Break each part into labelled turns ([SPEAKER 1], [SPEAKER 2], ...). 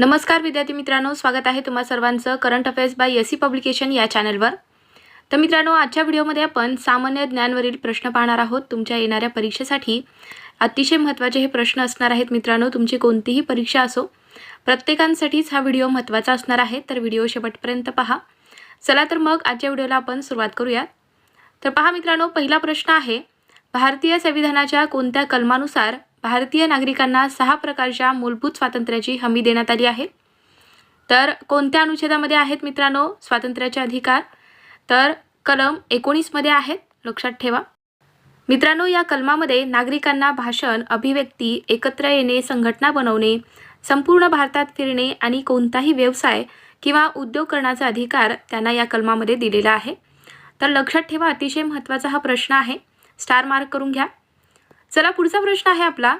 [SPEAKER 1] नमस्कार विद्यार्थी मित्रांनो स्वागत आहे तुम्हा सर्वांचं current affairs by S C publication या चॅनलवर. तर मित्रांनो आजच्या व्हिडिओमध्ये आपण सामान्य ज्ञानवरील प्रश्न पाहणार आहोत. तुमच्या येणाऱ्या परीक्षेसाठी अतिशय महत्त्वाचे हे प्रश्न असणार आहेत मित्रांनो. तुमची कोणतीही परीक्षा असो प्रत्येकांसाठीच हा व्हिडिओ महत्त्वाचा असणार आहे. तर व्हिडिओ शेवटपर्यंत पहा. चला तर मग आजच्या व्हिडिओला आपण सुरुवात करूयात. तर पहा मित्रांनो पहिला प्रश्न आहे भारतीय संविधानाच्या कोणत्या कलमानुसार भारतीय नागरिकांना सहा प्रकारच्या मूलभूत स्वातंत्र्याची हमी देण्यात आली आहे. तर कोणत्या अनुच्छेदामध्ये आहेत मित्रांनो स्वातंत्र्याचे अधिकार? तर कलम एकोणीसमध्ये आहेत लक्षात ठेवा. मित्रांनो या कलमामध्ये नागरिकांना भाषण अभिव्यक्ती एकत्र येणे संघटना बनवणे संपूर्ण भारतात फिरणे आणि कोणताही व्यवसाय किंवा उद्योग करण्याचा अधिकार त्यांना या कलमामध्ये दिलेला आहे. तर लक्षात ठेवा अतिशय महत्त्वाचा हा प्रश्न आहे. स्टार मार्क करून घ्या. चला पुढचा प्रश्न आहे आपला.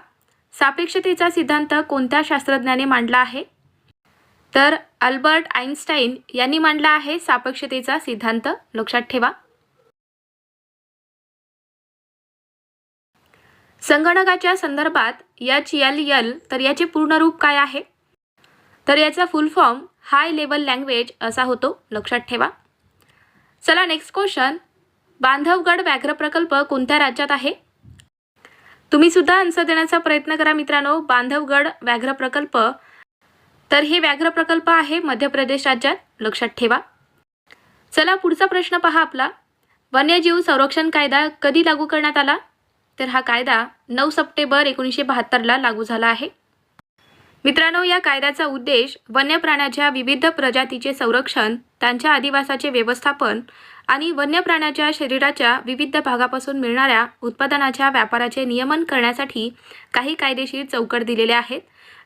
[SPEAKER 1] सापेक्षतेचा सिद्धांत कोणत्या शास्त्रज्ञाने मांडला आहे? तर अल्बर्ट आईन्स्टाईन यांनी मांडला आहे सापेक्षतेचा सिद्धांत. लक्षात ठेवा. संगणकाच्या संदर्भात एच एल यल तर याचे पूर्ण रूप काय आहे? तर याचा full form high level language असा होतो. लक्षात ठेवा. चला नेक्स्ट क्वेश्चन बांधवगड व्याघ्र प्रकल्प कोणत्या राज्यात आहे? तुम्ही सुद्धा आन्सर देण्याचा प्रयत्न करा मित्रांनो. बांधवगड व्याघ्र प्रकल्प. तर हे व्याघ्र प्रकल्प आहे मध्य प्रदेश राज्यात. लक्षात ठेवा. चला पुढचा प्रश्न पहा आपला. वन्यजीव संरक्षण कायदा कधी लागू करण्यात आला? तर हा कायदा नऊ सप्टेंबर एकोणीसशे बहात्तरला लागू झाला आहे. मित्रांनो या कायद्याचा उद्देश वन्य प्राण्याच्या विविध प्रजातीचे संरक्षण त्यांच्या अधिवासाचे व्यवस्थापन आणि वन्य प्राण्याच्या शरीराच्या विविध भागापासून मिळणाऱ्या उत्पादनाच्या व्यापाराचे नियमन करण्यासाठी काही कायदेशीर चौकट दिलेले आहेत.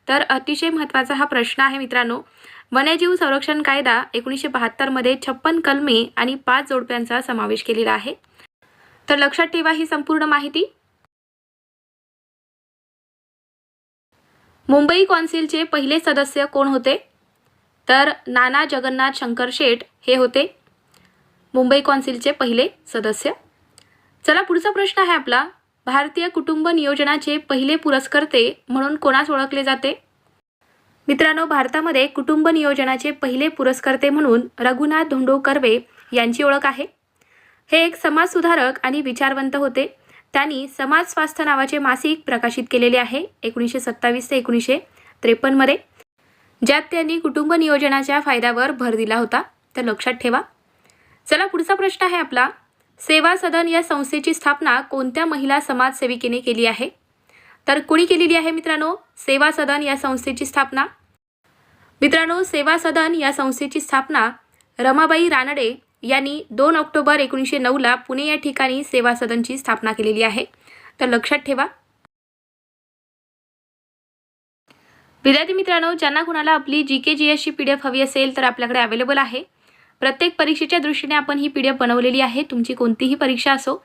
[SPEAKER 1] तर अतिशय महत्त्वाचा हा प्रश्न आहे मित्रांनो. वन्यजीव संरक्षण कायदा एकोणीसशे बहात्तरमध्ये छप्पन कलमे आणि पाच जोडप्यांचा समावेश केलेला आहे. तर लक्षात ठेवा ही संपूर्ण माहिती. मुंबई कौन्सिलचे पहिले सदस्य कोण होते? तर नाना जगन्नाथ शंकर शेठ हे होते. मुंबई कौन्सिलचे पहिले सदस्य. चला पुढचा प्रश्न आहे आपला. भारतीय कुटुंब नियोजनाचे पहिले पुरस्कर्ते म्हणून कोणास ओळखले जाते? मित्रांनो भारतामध्ये कुटुंब नियोजनाचे पहिले पुरस्कर्ते म्हणून रघुनाथ धोंडो कर्वे यांची ओळख आहे. हे एक समाजसुधारक आणि विचारवंत होते. त्यांनी समाज स्वास्थ्य नावाचे मासिक प्रकाशित केलेले आहे एकोणीसशे सत्तावीस ते एकोणीसशे त्रेपन्नमध्ये ज्यात त्यांनी कुटुंब नियोजनाच्या फायद्यावर भर दिला होता. तर लक्षात ठेवा. चला पुढचा प्रश्न आहे आपला. सेवा सदन या संस्थेची स्थापना कोणत्या महिला समाजसेविकेने केली आहे? तर कुणी केलेली आहे मित्रांनो? सेवा सदन या संस्थेची स्थापना. मित्रांनो सेवा सदन या संस्थेची स्थापना रमाबाई रानडे यांनी दोन ऑक्टोबर एकोणीसशे नऊला पुणे या ठिकाणी सेवा सदनची स्थापना केलेली आहे. तर लक्षात ठेवा. विद्यार्थी मित्रांनो ज्यांना कुणाला आपली जी के जी एसची पी डी एफ हवी असेल तर आपल्याकडे अवेलेबल आहे. प्रत्येक परीक्षेच्या दृष्टीने आपण ही पी डी एफ बनवलेली आहे. तुमची कोणतीही परीक्षा असो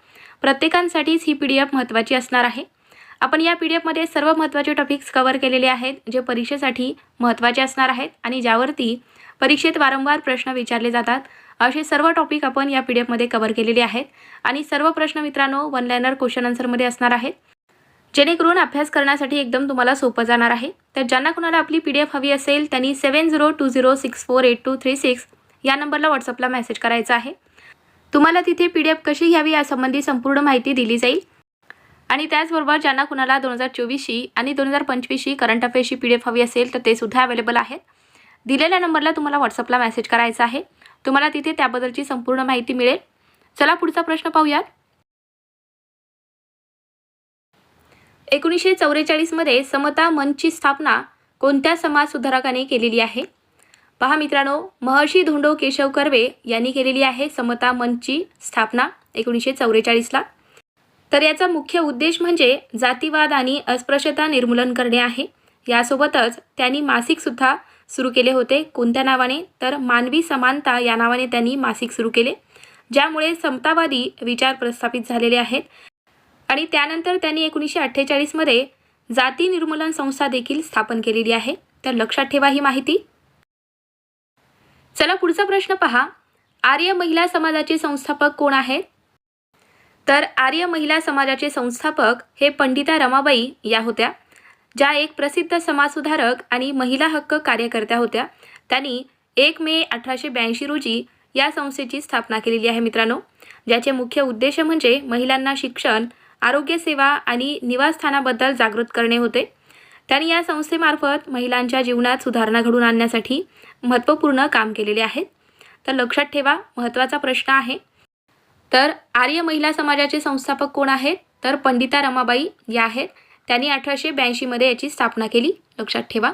[SPEAKER 1] प्रत्येकांसाठीच ही पी डी एफ महत्त्वाची असणार आहे. आपण या पी डी एफमध्ये सर्व महत्त्वाचे टॉपिक्स कवर केलेले आहेत जे परीक्षेसाठी महत्त्वाचे असणार आहेत आणि ज्यावरती परीक्षेत वारंवार प्रश्न विचारले जातात असे सर्व टॉपिक आपण या पी डी एफमध्ये कवर केलेले आहेत. आणि सर्व प्रश्न मित्रांनो वन लायनर क्वेश्चन आन्सरमध्ये असणार आहेत. जेणेकरून अभ्यास करण्यासाठी एकदम तुम्हाला सोपं जाणार आहे. तर ज्यांना कुणाला आपली पी डी एफ हवी असेल त्यांनी seven zero two zero six four eight two three six या नंबरला व्हॉट्सअपला मेसेज करायचा आहे. तुम्हाला तिथे पी डी एफ कशी घ्यावी यासंबंधी संपूर्ण माहिती दिली जाईल. आणि त्याचबरोबर ज्यांना कुणाला दोन हजार चोवीसशी आणि दोन हजार पंचवीसशी करंट अफेअर्सची पी डी एफ हवी असेल तर ते सुद्धा अवेलेबल आहेत. दिलेल्या नंबरला तुम्हाला व्हॉट्सअपला मेसेज करायचा आहे. तुम्हाला तिथे त्याबद्दलची संपूर्ण माहिती मिळेल. चला पुढचा प्रश्न पाहूयात. एकोणीसशे चौवेचाळीसमध्ये समता मंचची स्थापना कोणत्या समाज सुधारकाने केलेली आहे? पहा मित्रांनो महर्षी धोंडो केशव कर्वे यांनी केलेली आहे समता मंचची स्थापना एकोणीसशे चौवेचाळीसला. तर याचा मुख्य उद्देश म्हणजे जातीवाद आणि अस्पृश्यता निर्मूलन करणे आहे. यासोबतच त्यांनी मासिकसुद्धा सुरू केले होते. कोणत्या नावाने? तर मानवी समानता या नावाने त्यांनी मासिक सुरू केले ज्यामुळे समतावादी विचार प्रस्थापित झालेले आहेत. आणि त्यानंतर त्यांनी एकोणीसशे अठ्ठेचाळीसमध्ये जाती निर्मूलन संस्था देखील स्थापन केलेली आहे. तर लक्षात ठेवा ही माहिती. चला पुढचा प्रश्न पहा. आर्य महिला समाजाचे संस्थापक कोण आहेत? तर आर्य महिला समाजाचे संस्थापक हे पंडिता रमाबाई या होत्या ज्या एक प्रसिद्ध समाजसुधारक आणि महिला हक्क कार्यकर्त्या होत्या. त्यांनी एक मे अठराशे ब्याऐंशी रोजी या संस्थेची स्थापना केलेली आहे मित्रांनो. ज्याचे मुख्य उद्देश म्हणजे महिलांना शिक्षण आरोग्यसेवा आणि निवासस्थानाबद्दल जागृत करणे होते. त्यांनी या संस्थेमार्फत महिलांच्या जीवनात सुधारणा घडून आणण्यासाठी महत्त्वपूर्ण काम केलेले आहेत. तर लक्षात ठेवा महत्त्वाचा प्रश्न आहे. तर आर्य महिला समाजाचे संस्थापक कोण आहेत? तर पंडिता रमाबाई या आहेत त्यांनी अठराशे ब्याऐंशीमध्ये याची स्थापना केली. लक्षात ठेवा.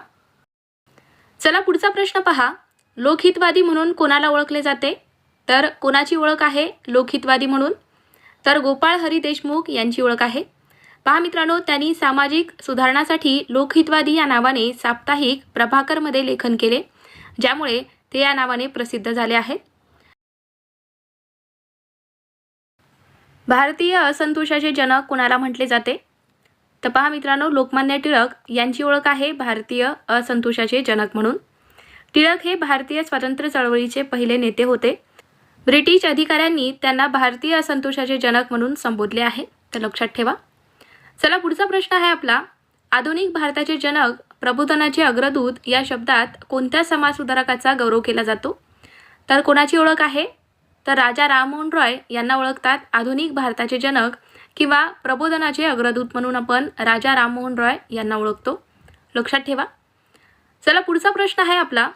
[SPEAKER 1] चला पुढचा प्रश्न पहा. लोकहितवादी म्हणून कोणाला ओळखले जाते? तर कोणाची ओळख आहे लोकहितवादी म्हणून? तर गोपाळ हरी देशमुख यांची ओळख आहे. पहा मित्रांनो त्यांनी सामाजिक सुधारणासाठी लोकहितवादी या नावाने साप्ताहिक प्रभाकरमध्ये लेखन केले. ज्यामुळे ते या नावाने प्रसिद्ध झाले आहेत. भारतीय असंतोषाचे जनक कोणाला म्हटले जाते? तर पहा मित्रांनो लोकमान्य टिळक यांची ओळख आहे भारतीय असंतोषाचे जनक म्हणून. टिळक हे भारतीय स्वातंत्र्य चळवळीचे पहिले नेते होते. ब्रिटिश अधिकाऱ्यांनी त्यांना भारतीय असंतोषाचे जनक म्हणून संबोधले आहे. तर लक्षात ठेवा. चला पुढचा प्रश्न आहे आपला. आधुनिक भारताचे जनक प्रबोधनाचे अग्रदूत या शब्दात कोणत्या समाजसुधारकाचा गौरव केला जातो? तर कोणाची ओळख आहे? तर राजा राममोहन रॉय यांना ओळखतात आधुनिक भारताचे जनक किंवा प्रबोधनाचे अग्रदूत म्हणून आपण राजा राममोहन रॉय यांना ओळखतो. लक्षात ठेवा. चला पुढचा प्रश्न आहे आपला.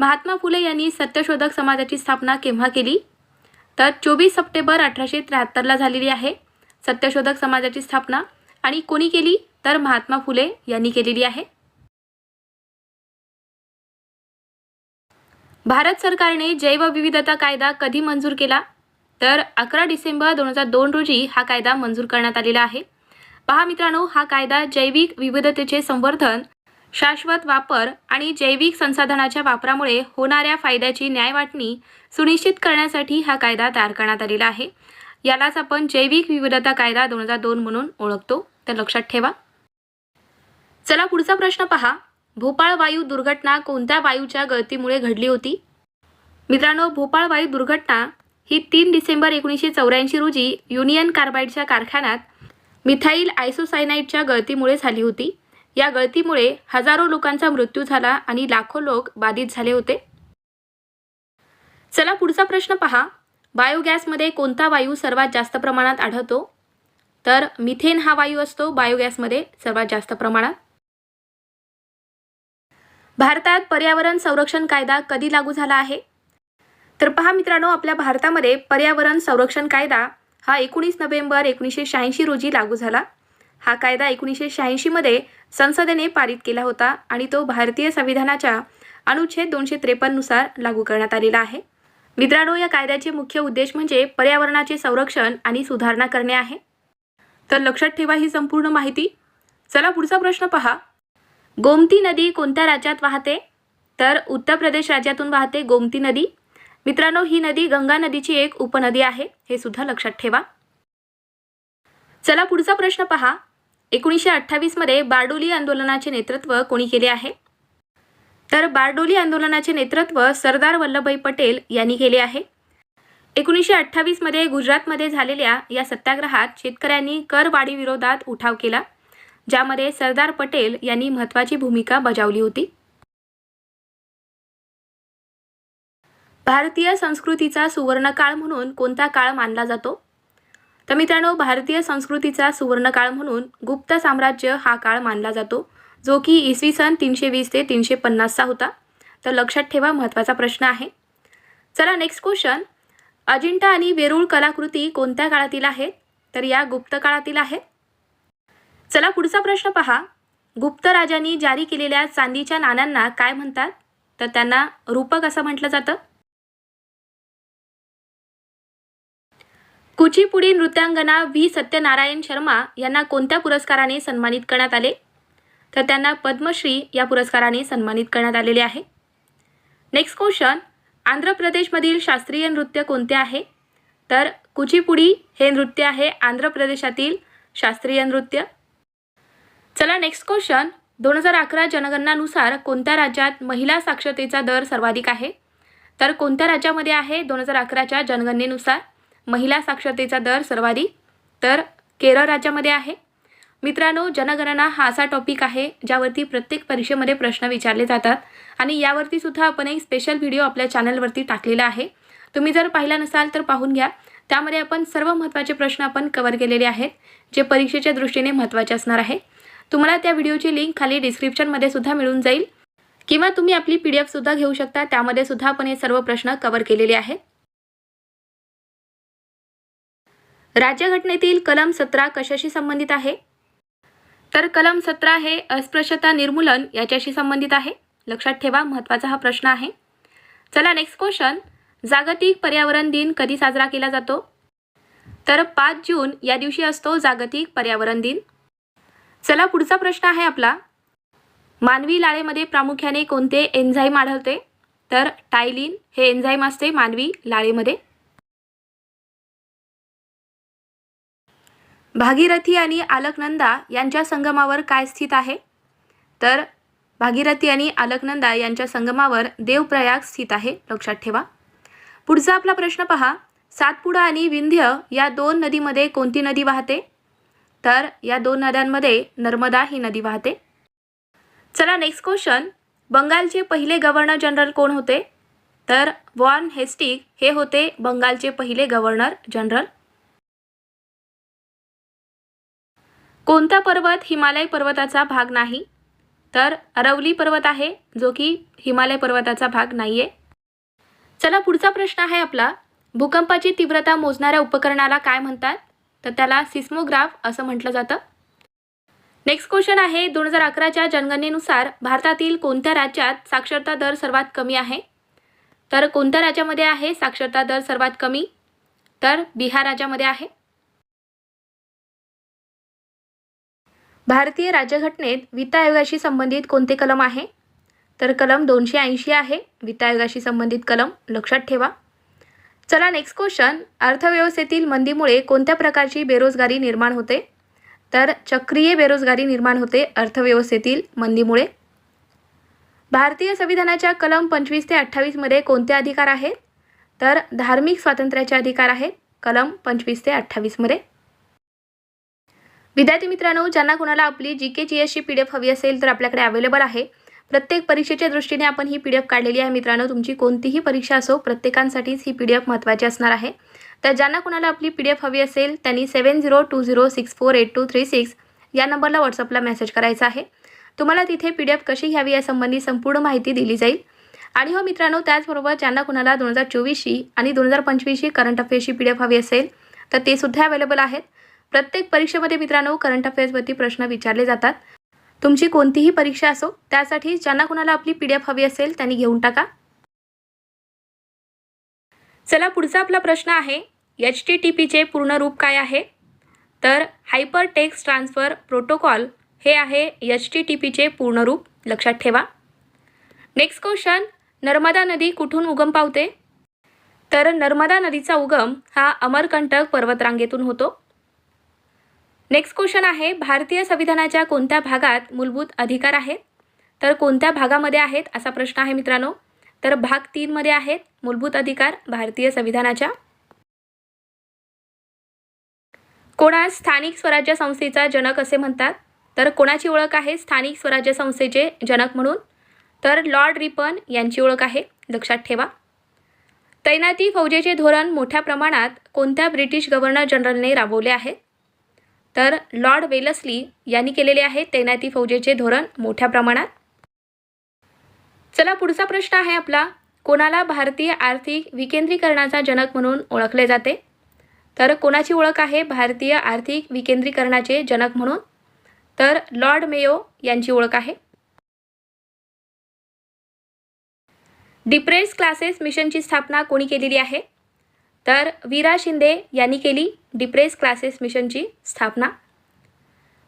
[SPEAKER 1] महात्मा फुले यांनी सत्यशोधक समाजाची स्थापना केव्हा केली? तर चोवीस सप्टेंबर अठराशे त्र्याहत्तरला झालेली आहे. सत्यशोधक समाजाची स्थापना. आणि कोणी केली? तर महात्मा फुले यांनी केलेली आहे. भारत सरकारने जैवविविधता कायदा कधी मंजूर केला? तर अकरा डिसेंबर दोन हजार दोन रोजी हा कायदा मंजूर करण्यात आलेला आहे. पहा मित्रांनो हा कायदा जैविक विविधतेचे संवर्धन शाश्वत वापर आणि जैविक संसाधनाच्या वापरामुळे होणाऱ्या फायद्याची न्याय वाटणी सुनिश्चित करण्यासाठी हा कायदा तयार करण्यात आलेला आहे. यालाच आपण जैविक विविधता कायदा दोन हजार दोन म्हणून ओळखतो. तर लक्षात ठेवा. चला पुढचा प्रश्न पहा. भोपाळ वायू दुर्घटना कोणत्या वायूच्या गळतीमुळे घडली होती? मित्रांनो भोपाळ वायू दुर्घटना ही तीन डिसेंबर एकोणीसशे चौऱ्याऐंशी रोजी युनियन कार्बाईडच्या कारखान्यात मिथाईल आयसोसायनाईडच्या गळतीमुळे झाली होती. या गळतीमुळे हजारो लोकांचा मृत्यू झाला आणि लाखो लोक बाधित झाले होते. चला पुढचा प्रश्न पहा. बायोगॅसमध्ये कोणता वायू सर्वात जास्त प्रमाणात आढळतो? तर मिथेन हा वायू असतो बायोगॅसमध्ये सर्वात जास्त प्रमाणात. भारतात पर्यावरण संरक्षण कायदा कधी लागू झाला आहे? तर पहा मित्रांनो आपल्या भारतामध्ये पर्यावरण संरक्षण कायदा हा एकोणीस नोव्हेंबर एकोणीसशे शहाऐंशी रोजी लागू झाला. हा कायदा एकोणीसशे शहाऐंशीमध्ये संसदेने पारित केला होता आणि तो भारतीय संविधानाच्या अनुच्छेद दोनशे त्रेपन्ननुसार लागू करण्यात आलेला आहे. मित्रांनो या कायद्याचे मुख्य उद्देश म्हणजे पर्यावरणाचे संरक्षण आणि सुधारणा करणे आहे. तर लक्षात ठेवा ही संपूर्ण माहिती. चला पुढचा प्रश्न पहा. गोमती नदी कोणत्या राज्यात वाहते? तर उत्तर प्रदेश राज्यातून वाहते गोमती नदी. मित्रांनो ही नदी गंगा नदीची एक उपनदी आहे. हे सुद्धा लक्षात ठेवा. चला पुढचा प्रश्न पहा. एकोणीसशे अठ्ठावीसमध्ये बारडोली आंदोलनाचे नेतृत्व कोणी केले आहे? तर बारडोली आंदोलनाचे नेतृत्व सरदार वल्लभभाई पटेल यांनी केले आहे. एकोणीसशे अठ्ठावीसमध्ये गुजरातमध्ये झालेल्या या सत्याग्रहात शेतकऱ्यांनी करवाढीविरोधात उठाव केला. ज्यामध्ये सरदार पटेल यांनी महत्त्वाची भूमिका बजावली होती. भारतीय संस्कृतीचा सुवर्णकाळ म्हणून कोणता काळ मानला जातो? तर मित्रांनो भारतीय संस्कृतीचा सुवर्णकाळ म्हणून गुप्त साम्राज्य हा काळ मानला जातो जो की इसवी सन तीनशे वीस ते तीनशे पन्नासचा होता. तर लक्षात ठेवा महत्त्वाचा प्रश्न आहे. चला नेक्स्ट क्वेश्चन अजिंठा आणि वेरूळ कलाकृती कोणत्या काळातील आहेत? तर या गुप्त काळातील आहेत. चला पुढचा प्रश्न पहा. गुप्त राजांनी जारी केलेल्या चांदीच्या नाण्यांना काय म्हणतात? तर त्यांना रूपक असं म्हटलं जातं. कुचीपुडी नृत्यांगना व्ही. सत्यनारायण शर्मा यांना कोणत्या पुरस्काराने सन्मानित करण्यात आले? तर त्यांना पद्मश्री या पुरस्काराने सन्मानित करण्यात आलेले आहे. Next question. आंध्र प्रदेशमधील शास्त्रीय नृत्य कोणते आहे? तर कुचीपुडी हे नृत्य आहे आंध्र प्रदेशातील शास्त्रीय नृत्य. चला नेक्स्ट क्वेश्चन दोन हजार अकरा जनगणनानुसार कोणत्या राज्यात महिला साक्षरतेचा दर सर्वाधिक आहे? तर कोणत्या राज्यामध्ये आहे दोन हजार अकराच्या जनगणनेनुसार महिला साक्षरतेचा दर सर्वाधिक? तर केरळ राज्यामध्ये आहे. मित्रांनो जनगणना हा असा टॉपिक आहे ज्यावरती प्रत्येक परीक्षेमध्ये प्रश्न विचारले जातात आणि यावरती सुद्धा आपण एक स्पेशल व्हिडिओ आपल्या चॅनलवरती टाकलेला आहे. तुम्ही जर पाहिला नसाल तर पाहून घ्या. त्यामध्ये आपण सर्व महत्त्वाचे प्रश्न आपण कवर केलेले आहेत जे परीक्षेच्या दृष्टीने महत्त्वाचे असणार आहे. तुम्हाला त्या व्हिडिओची लिंक खाली डिस्क्रिप्शनमध्ये सुद्धा मिळून जाईल. किंवा तुम्ही आपली पी डी एफसुद्धा घेऊ शकता. त्यामध्ये सुद्धा आपण हे सर्व प्रश्न कवर केलेले आहेत. राज्यघटनेतील कलम सतरा कशाशी संबंधित आहे? तर कलम सतरा हे अस्पृश्यता निर्मूलन याच्याशी संबंधित आहे. लक्षात ठेवा महत्त्वाचा हा प्रश्न आहे. चला नेक्स्ट क्वेश्चन जागतिक पर्यावरण दिन कधी साजरा केला जातो? तर पाच जून या दिवशी असतो जागतिक पर्यावरण दिन. चला पुढचा प्रश्न आहे आपला. मानवी लाळेमध्ये प्रामुख्याने कोणते एन्झाईम आढळते? तर टायलिन हे एन्झाईम असते मानवी लाळेमध्ये. भागीरथी आणि आलकनंदा यांच्या संगमावर काय स्थित आहे? तर भागीरथी आणि आलकनंदा यांच्या संगमावर देवप्रयाग स्थित आहे लक्षात ठेवा. पुढचा आपला प्रश्न पहा. सातपुडा आणि विंध्य या दोन नदीमध्ये कोणती नदी वाहते? तर या दोन नद्यांमध्ये नर्मदा ही नदी वाहते. चला नेक्स्ट क्वेश्चन बंगालचे पहिले गव्हर्नर जनरल कोण होते? तर वॉन हेस्टिक हे होते बंगालचे पहिले गव्हर्नर जनरल कोणता पर्वत हिमालय पर्वताचा भाग नाही? तर अरवली पर्वत आहे जो की हिमालय पर्वताचा भाग नाही आहे चला पुढचा प्रश्न आहे आपला. भूकंपाची तीव्रता मोजणाऱ्या उपकरणाला काय म्हणतात? तर त्याला सिस्मोग्राफ असं म्हटलं जातं. नेक्स्ट क्वेश्चन आहे दोन हजार अकराच्या जनगणनेनुसार भारतातील कोणत्या राज्यात साक्षरता दर सर्वात कमी आहे? तर कोणत्या राज्यामध्ये आहे साक्षरता दर सर्वात कमी? तर बिहार राज्यामध्ये आहे. भारतीय राज्यघटनेत वित्त आयोगाशी संबंधित कोणते कलम आहे? तर कलम दोनशे ऐंशी आहे. वित्त आयोगाशी संबंधित कलम लक्षात ठेवा. चला नेक्स्ट क्वेश्चन अर्थव्यवस्थेतील मंदीमुळे कोणत्या प्रकारची बेरोजगारी निर्माण होते? तर चक्रीय बेरोजगारी निर्माण होते अर्थव्यवस्थेतील मंदीमुळे. भारतीय संविधानाच्या कलम पंचवीस ते अठ्ठावीसमध्ये कोणते अधिकार आहेत? तर धार्मिक स्वातंत्र्याचे अधिकार आहेत कलम पंचवीस ते अठ्ठावीसमध्ये विद्यार्थी मित्रांनो ज्यांना कुणाला आपली जी के जी एसची पी डी एफ हवी असेल तर आपल्याकडे अवेलेबल आहे. प्रत्येक परीक्षेच्या दृष्टीने आपण ही पी डी एफ काढलेली आहे. मित्रांनो तुमची कोणतीही परीक्षा असो प्रत्येकांसाठीच ही पी डी एफ महत्त्वाची असणार आहे. तर ज्यांना कुणाला आपली पी डी एफ हवी असेल त्यांनी seven zero two zero six four eight two three six या नंबरला व्हॉट्सअपला मेसेज करायचा आहे. तुम्हाला तिथे पी डी एफ कशी घ्यावी यासंबंधी संपूर्ण माहिती दिली जाईल. आणि हो मित्रांनो त्याचबरोबर ज्यांना कुणाला दोन हजार चोवीसशी आणि दोन हजार पंचवीसशी करंट अफेअर्सची पी डी एफ हवी असेल तर ते सुद्धा अवेलेबल आहेत. प्रत्येक परीक्षेमध्ये मित्रांनो करंट अफेअर्सवरती प्रश्न विचारले जातात. तुमची कोणतीही परीक्षा असो त्यासाठी ज्यांना कुणाला आपली पी डी एफ हवी असेल त्यांनी घेऊन टाका. चला पुढचा आपला प्रश्न आहे एच टी टी पीचे पूर्ण रूप काय आहे? तर हायपर टेक्स्ट ट्रान्सफर प्रोटोकॉल हे आहे एच टी टी पीचे पूर्ण रूप लक्षात ठेवा. नेक्स्ट क्वेश्चन नर्मदा नदी कुठून उगम पावते? तर नर्मदा नदीचा उगम हा अमरकंटक पर्वतरांगेतून होतो. नेक्स्ट क्वेश्चन आहे भारतीय संविधानाच्या कोणत्या भागात मूलभूत अधिकार आहेत? तर कोणत्या भागामध्ये आहेत असा प्रश्न आहे मित्रांनो. तर भाग तीनमध्ये आहेत मूलभूत अधिकार भारतीय संविधानाच्या. कोणास स्थानिक स्वराज्य संस्थेचा जनक असे म्हणतात? तर कोणाची ओळख आहे स्थानिक स्वराज्य संस्थेचे जनक म्हणून? तर लॉर्ड रिपन यांची ओळख आहे लक्षात ठेवा. तैनाती फौजेचे धोरण मोठ्या प्रमाणात कोणत्या ब्रिटिश गव्हर्नर जनरलने राबवले आहे? तर लॉर्ड वेलस्ली यांनी केलेले आहे तैनाती फौजेचे धोरण मोठ्या प्रमाणात. चला पुढचा प्रश्न आहे आपला. कोणाला भारतीय आर्थिक विकेंद्रीकरणाचा जनक म्हणून ओळखले जाते? तर कोणाची ओळख आहे भारतीय आर्थिक विकेंद्रीकरणाचे जनक म्हणून? तर लॉर्ड मेयो यांची ओळख आहे. डिप्रेस क्लासेस मिशनची स्थापना कोणी केलेली आहे? तर वीरा शिंदे यांनी केली डिप्रेस क्लासेस मिशनची स्थापना.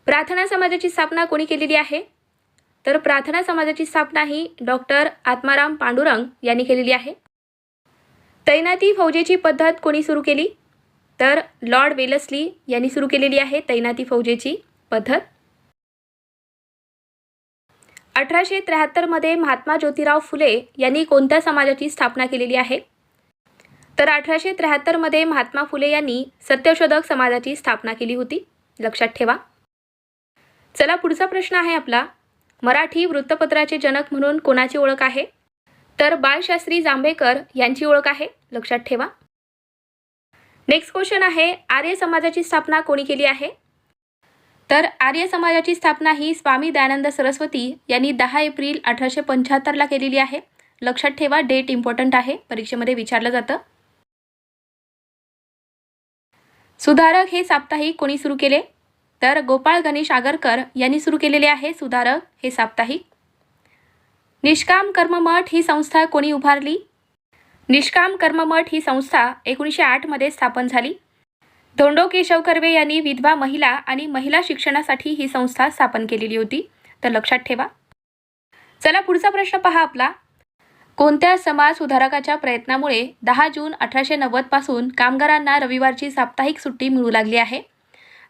[SPEAKER 1] प्रार्थना समाजाची स्थापना कोणी केलेली आहे? तर प्रार्थना समाजाची स्थापना ही डॉक्टर आत्माराम पांडुरंग यांनी केलेली आहे. तैनाती फौजेची पद्धत कोणी सुरू केली? तर लॉर्ड वेलसली यांनी सुरू केलेली आहे तैनाती फौजेची पद्धत. अठराशे त्र्याहत्तरमध्ये महात्मा ज्योतिराव फुले यांनी कोणत्या समाजाची स्थापना केलेली आहे? तर अठराशे त्र्याहत्तरमध्ये महात्मा फुले यांनी सत्यशोधक समाजाची स्थापना केली होती. लक्षात ठेवा. चला पुढचा प्रश्न आहे आपला. मराठी वृत्तपत्राचे जनक म्हणून कोणाची ओळख आहे? तर बाळशास्त्री जांभेकर यांची ओळख आहे. लक्षात ठेवा. नेक्स्ट क्वेश्चन आहे आर्य समाजाची स्थापना कोणी केली आहे? तर आर्य समाजाची स्थापना ही स्वामी दयानंद सरस्वती यांनी दहा एप्रिल अठराशे पंच्याहत्तरला केलेली आहे. लक्षात ठेवा डेट इम्पॉर्टंट आहे. परीक्षेमध्ये विचारलं जातं. सुधारक हे साप्ताहिक कोणी सुरू केले? तर गोपाळ गणेश आगरकर यांनी सुरू केलेले आहे सुधारक हे साप्ताहिक. निष्काम कर्ममठ ही संस्था कोणी उभारली? निष्काम कर्ममठ ही संस्था एकोणीसशे आठमध्ये स्थापन झाली. धोंडो केशव कर्वे यांनी विधवा महिला आणि महिला शिक्षणासाठी ही संस्था स्थापन केलेली होती. तर लक्षात ठेवा. चला पुढचा प्रश्न पहा आपला. कोणत्या समाज सुधारकाच्या प्रयत्नामुळे दहा जून अठराशे नव्वदपासून कामगारांना रविवारची साप्ताहिक सुट्टी मिळू लागली आहे?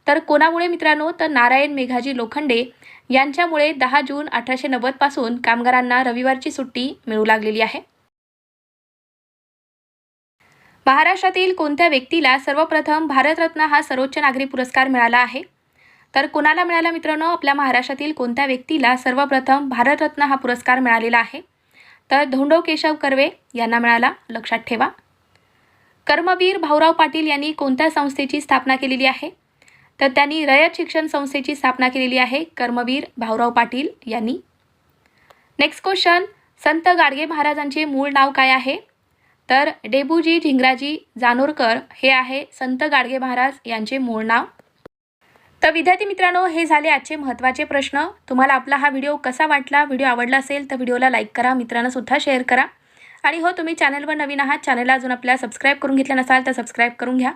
[SPEAKER 1] तर कोणामुळे मित्रांनो? तर नारायण मेघाजी लोखंडे यांच्यामुळे दहा जून अठराशे नव्वदपासून कामगारांना रविवारची सुट्टी मिळू लागलेली आहे. महाराष्ट्रातील कोणत्या व्यक्तीला सर्वप्रथम भारतरत्न हा सर्वोच्च नागरी पुरस्कार मिळाला आहे? तर कोणाला मिळाला मित्रांनो? आपल्या महाराष्ट्रातील कोणत्या व्यक्तीला सर्वप्रथम भारतरत्न हा पुरस्कार मिळालेला आहे? तर धोंडो केशव कर्वे यांना मिळाला. लक्षात ठेवा. कर्मवीर भाऊराव पाटील यांनी कोणत्या संस्थेची स्थापना केलेली आहे? तर त्यांनी रयत शिक्षण संस्थेची स्थापना केलेली आहे. कर्मवीर भाऊराव पाटील यांनी. नेक्स्ट क्वेश्चन संत गाडगे महाराजांचे मूळ नाव काय आहे? तर डेबूजी झिंगराजी जानोरकर हे आहे संत गाडगे महाराज यांचे मूळ नाव. तर विद्यार्थी मित्रांनो हे झाले आजचे महत्त्वाचे प्रश्न. तुम्हाला आपला हा व्हिडिओ कसा वाटला व्हिडिओ आवडला असेल तर व्हिडिओला लाईक करा मित्रांनासुद्धा शेअर करा. आणि हो तुम्ही चॅनलवर नवीन आहात चॅनलला अजून आपल्या सबस्क्राईब करून घेतलं नसाल तर सबस्क्राईब करून घ्या.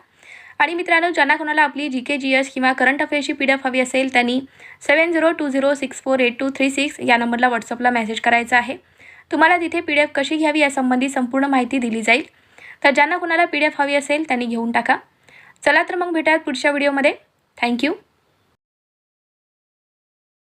[SPEAKER 1] आणि मित्रांनो ज्यांना कोणाला आपली जी के जी एस किंवा करंट अफेअर्सची पी डी एफ हवी असेल त्यांनी seven zero two zero six four eight two three six या नंबरला व्हॉट्सअपला मेसेज करायचा आहे. तुम्हाला तिथे पी डी एफ कशी घ्यावी यासंबंधी संपूर्ण माहिती दिली जाईल. तर ज्यांना कोणाला पी डी एफ हवी असेल त्यांनी घेऊन टाका. चला तर मग भेटूयात पुढच्या व्हिडिओमध्ये. थँक्यू.